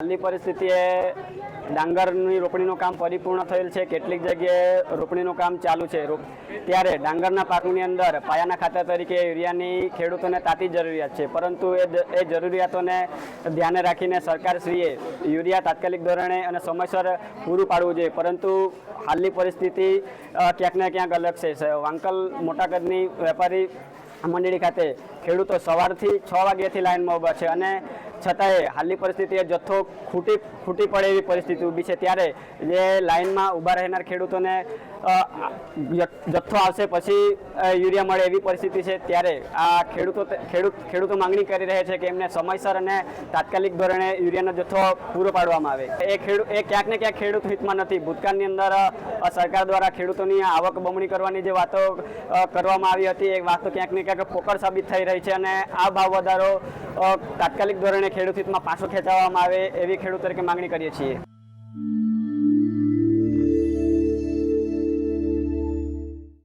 હાલની પરિસ્થિતિએ ડાંગરની રોપણીનું કામ પરિપૂર્ણ થયેલ છે. કેટલીક જગ્યાએ રોપણીનું કામ ચાલુ છે. ત્યારે ડાંગરના પાકની અંદર પાયાના ખાતર તરીકે યુરિયાની ખેડૂતોને તાતી જરૂરિયાત છે. પરંતુ એ એ જરૂરિયાતોને ધ્યાને રાખીને સરકારશ્રીએ યુરિયા તાત્કાલિક ધોરણે અને સમયસર પૂરું પાડવું જોઈએ. પરંતુ હાલની પરિસ્થિતિ ક્યાંક ને ક્યાંક અલગ છે. વાંકલ મોટા કદની વેપારી મંડળી ખાતે ખેડૂતો સવારથી છ વાગ્યાથી લાઇનમાં ઊભા છે અને છતાંય હાલની પરિસ્થિતિએ જથ્થો ખૂટી ખૂટી પડે એવી પરિસ્થિતિ ઊભી છે. ત્યારે જે લાઇનમાં ઊભા રહેનાર ખેડૂતોને જથ્થો આવશે પછી યુરિયા મળે એવી પરિસ્થિતિ છે. ત્યારે આ ખેડૂતો ખેડૂત, ખેડૂતો માંગણી કરી રહ્યા છે કે એમને સમયસર અને તાત્કાલિક ધોરણે યુરિયાનો જથ્થો પૂરો પાડવામાં આવે. એ ખેડૂત એ ક્યાંક ને ક્યાંક ખેડૂત હિતમાં નથી. ભૂતકાળની અંદર સરકાર દ્વારા ખેડૂતોની આવક બમણી કરવાની જે વાતો કરવામાં આવી હતી, એ વાતો ક્યાંક ને ક્યાંક પોકળ સાબિત થઈ રહી છે અને આ ભાવ વધારો તાત્કાલિક ધોરણે ખેડૂત હિતમાં પાછો ખેંચવામાં આવે એવી ખેડૂત તરીકે માંગણી કરીએ છીએ.